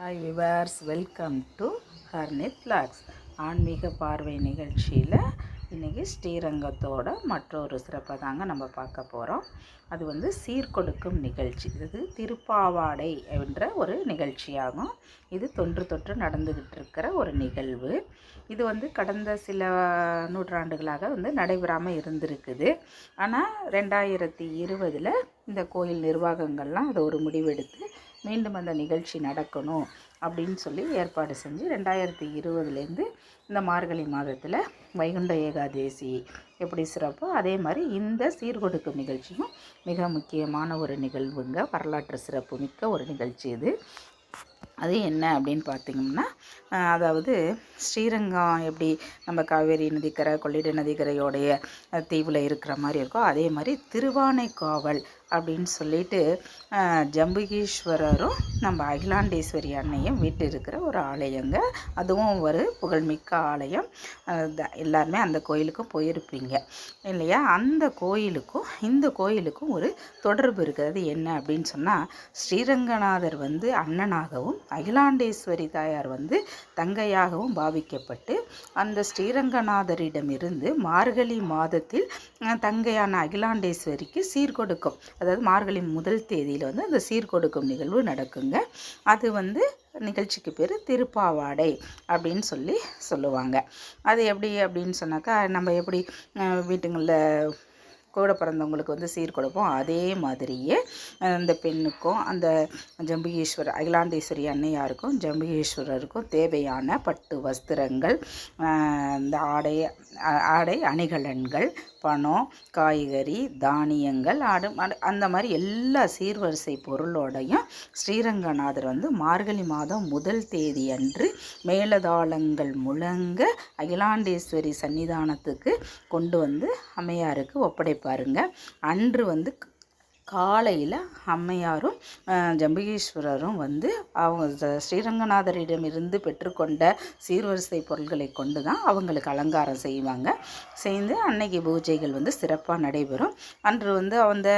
Hi viewers welcome to Harnith vlogs ஆன்மீக பார்வை நிகழ்ச்சியில் இன்றைக்கி ஸ்ரீரங்கத்தோட மற்றொரு சிறப்பை தாங்க நம்ம பார்க்க போகிறோம் அது வந்து சீர்கொடுக்கும் நிகழ்ச்சி. இது திருப்பாவாடை என்ற ஒரு நிகழ்ச்சியாகும். இது தொன்று தொற்று நடந்துக்கிட்டு இருக்கிற ஒரு நிகழ்வு. இது வந்து கடந்த சில நூற்றாண்டுகளாக வந்து நடைபெறாமல் இருந்திருக்குது. ஆனால் ரெண்டாயிரத்தி இருபதில் இந்த கோயில் நிர்வாகங்கள்லாம் அதை ஒரு முடிவெடுத்து மீண்டும் அந்த நிகழ்ச்சி நடக்கணும் அப்படின்னு சொல்லி ஏற்பாடு செஞ்சு ரெண்டாயிரத்தி இருபதுலேருந்து இந்த மார்கழி மாதத்தில் வைகுண்ட ஏகாதேசி எப்படி சிறப்போ அதே மாதிரி இந்த சீர்கொடுக்கும் நிகழ்ச்சியும் மிக முக்கியமான ஒரு நிகழ்வுங்க. வரலாற்று சிறப்பு மிக்க ஒரு நிகழ்ச்சி இது. அது என்ன அப்படின்னு பார்த்தீங்கன்னா அதாவது ஸ்ரீரங்கம் எப்படி நம்ம காவேரி நதிக்கரை கொள்ளிட நதிக்கரையோடைய தீவில் இருக்கிற மாதிரி இருக்கோ அதே மாதிரி திருவானைக்காவல் அப்படின்னு சொல்லிட்டு ஜம்புகீஸ்வரரும் நம்ம அகிலாண்டேஸ்வரி அன்னையும் வீட்டு இருக்கிற ஒரு ஆலயங்க. அதுவும் ஒரு புகழ்மிக்க ஆலயம். த- எல்லாருமே அந்த கோயிலுக்கும் போயிருப்பீங்க இல்லையா? அந்த கோயிலுக்கும் இந்த கோயிலுக்கும் ஒரு தொடர்பு இருக்குது. அது என்ன அப்படின்னு சொன்னால் ஸ்ரீரங்கநாதர் வந்து அண்ணனாகவும் அகிலாண்டேஸ்வரி தாயார் வந்து தங்கையாகவும் பாவிக்கப்பட்டு அந்த ஸ்ரீரங்கநாதரிடமிருந்து மார்கழி மாதத்தில் தங்கையான அகிலாண்டேஸ்வரிக்கு சீர்கொடுக்கும் அதாவது மார்கழி முதல் தேதியில் வந்து அந்த சீர்கொடுக்கும் நிகழ்வு நடக்குங்க. அது வந்து நிகழ்ச்சிக்கு பேர் திருப்பாவாடை அப்படின்னு சொல்லி சொல்லுவாங்க. அது எப்படி அப்படின்னு சொன்னாக்கா நம்ம எப்படி வீட்டுங்களில் கூட பிறந்தவங்களுக்கு வந்து சீர் கொடுப்போம். அதே மாதிரியே அந்த பெண்ணுக்கும் அந்த ஜம்புகேஸ்வரர் அகிலாண்டேஸ்வரி அன்னையாருக்கும் ஜம்புகேஸ்வரருக்கும் தேவையான பட்டு வஸ்திரங்கள் இந்த ஆடை ஆடை அணிகலன்கள் பணம் காய்கறி தானியங்கள் ஆடு அந்த மாதிரி எல்லா சீர்வரிசை பொருளோடையும் ஸ்ரீரங்கநாதர் வந்து மார்கழி மாதம் முதல் தேதி அன்று மேலதாளங்கள் முழங்க அகிலாண்டேஸ்வரி சன்னிதானத்துக்கு கொண்டு வந்து அம்மையாருக்கு பாருங்கள் அன்று வந்து காலையில் அம்மையாரும் அஹ், வந்து அவங்க ஸ்ரீரங்கநாதரிடமிருந்து பெற்றுக்கொண்ட சீர்வரிசை பொருட்களை கொண்டு தான் அவங்களுக்கு அலங்காரம் செய்வாங்க. செய்து அன்னைக்கு பூஜைகள் வந்து சிறப்பாக நடைபெறும். அன்று வந்து அந்த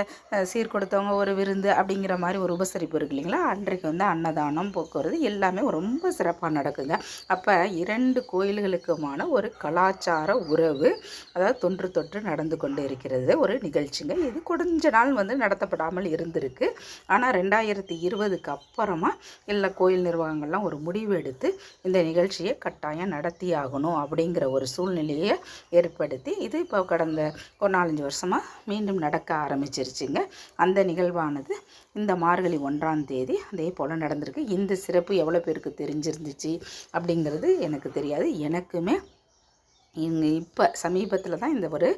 சீர் கொடுத்தவங்க ஒரு விருந்து அப்படிங்கிற மாதிரி ஒரு உபசரிப்பு இருக்கு இல்லைங்களா? அன்றைக்கு வந்து அன்னதானம் போக்குவரத்து எல்லாமே ரொம்ப சிறப்பாக நடக்குங்க. அப்போ இரண்டு கோயில்களுக்குமான ஒரு கலாச்சார உறவு அதாவது தொன்று தொற்று நடந்து கொண்டு இருக்கிறது ஒரு நிகழ்ச்சிங்க. இது கொஞ்ச நாள் வந்து நடத்தப்படாமல் இருந்திருக்கு. ஆனால் ரெண்டாயிரத்தி இருபதுக்கு அப்புறமா எல்லா கோயில் நிர்வாகங்கள்லாம் ஒரு முடிவு எடுத்து இந்த நிகழ்ச்சியை கட்டாயம் நடத்தி ஆகணும் அப்படிங்கிற ஒரு சூழ்நிலையை ஏற்படுத்தி இது இப்போ கடந்த ஒரு நாலஞ்சு வருஷமாக மீண்டும் நடக்க ஆரம்பிச்சிருச்சுங்க. அந்த நிகழ்வானது இந்த மார்கழி ஒன்றாம் தேதி அதே போல் நடந்திருக்கு. இந்த சிறப்பு எவ்வளோ பேருக்கு தெரிஞ்சிருந்துச்சு அப்படிங்கிறது எனக்கு தெரியாது. எனக்குமே இங்கே இப்போ சமீபத்தில் தான் இந்த ஒரு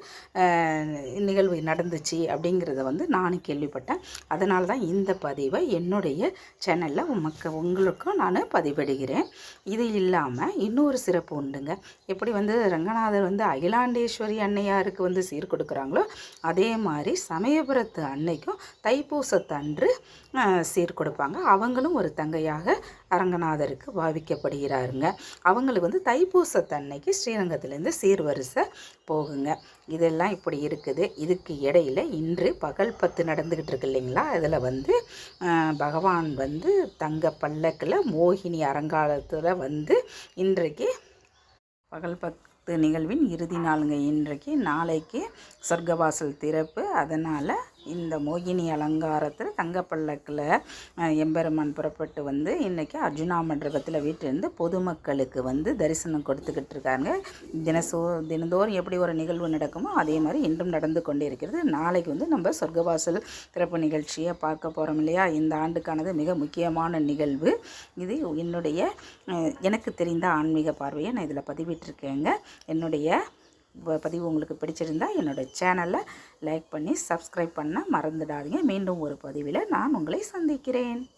நிகழ்வு நடந்துச்சு அப்படிங்கிறத வந்து நானும் கேள்விப்பட்டேன். அதனால தான் இந்த பதிவை என்னுடைய சேனலில் உமக்கு உங்களுக்கும் நான் பதிவிடுகிறேன். இது இல்லாமல் இன்னொரு சிறப்பு உண்டுங்க. எப்படி வந்து ரங்கநாதர் வந்து அகிலாண்டேஸ்வரி அன்னையாருக்கு வந்து சீர் கொடுக்குறாங்களோ அதே மாதிரி சமயபுரத்து அன்னைக்கும் தைப்பூசத்தன்று சீர் கொடுப்பாங்க. அவங்களும் ஒரு தங்கையாக அரங்கநாதருக்கு பாவிக்கப்படுகிறாருங்க. அவங்களுக்கு வந்து தைப்பூசத்தன்னைக்கு ஸ்ரீரங்கத்திலேருந்து சீர்வரிசை போகுங்க. இதெல்லாம் இப்படி இருக்குது. இதுக்கு இடையில இன்று பகல் பத்து நடந்துக்கிட்டு இருக்கு இல்லைங்களா? அதில் வந்து பகவான் வந்து தங்க பல்லக்கில் மோகினி அரங்காலத்தில் வந்து இன்றைக்கு பகல் பத்து நிகழ்வின் இறுதி நாளுங்க. இன்றைக்கு நாளைக்கு சொர்க்கவாசல் திறப்பு. அதனால் இந்த மோகினி அலங்காரத்தில் தங்கப்பல்லக்கில் எம்பெருமான் புறப்பட்டு வந்து இன்றைக்கி அர்ஜுனா மண்டபத்தில் வீட்டிலிருந்து பொதுமக்களுக்கு வந்து தரிசனம் கொடுத்துக்கிட்டு இருக்காங்க. தினசோ தினந்தோறும் எப்படி ஒரு நிகழ்வு நடக்குமோ அதே மாதிரி இன்றும் நடந்து கொண்டே இருக்கிறது. நாளைக்கு வந்து நம்ம சொர்க்கவாசல் திறப்பு நிகழ்ச்சியை பார்க்க போகிறோம் இல்லையா? இந்த ஆண்டுக்கானது மிக முக்கியமான நிகழ்வு. இது என்னுடைய எனக்கு தெரிந்த ஆன்மீக பார்வையை நான் இதில் பதிவிட்டிருக்கேங்க. என்னுடைய பதிவு உங்களுக்கு பிடிச்சிருந்தா என்னோட சேனலை லைக் பண்ணி சப்ஸ்கிரைப் பண்ண மறந்துடாதீங்க. மீண்டும் ஒரு பதிவில் நான் உங்களை சந்திக்கிறேன்.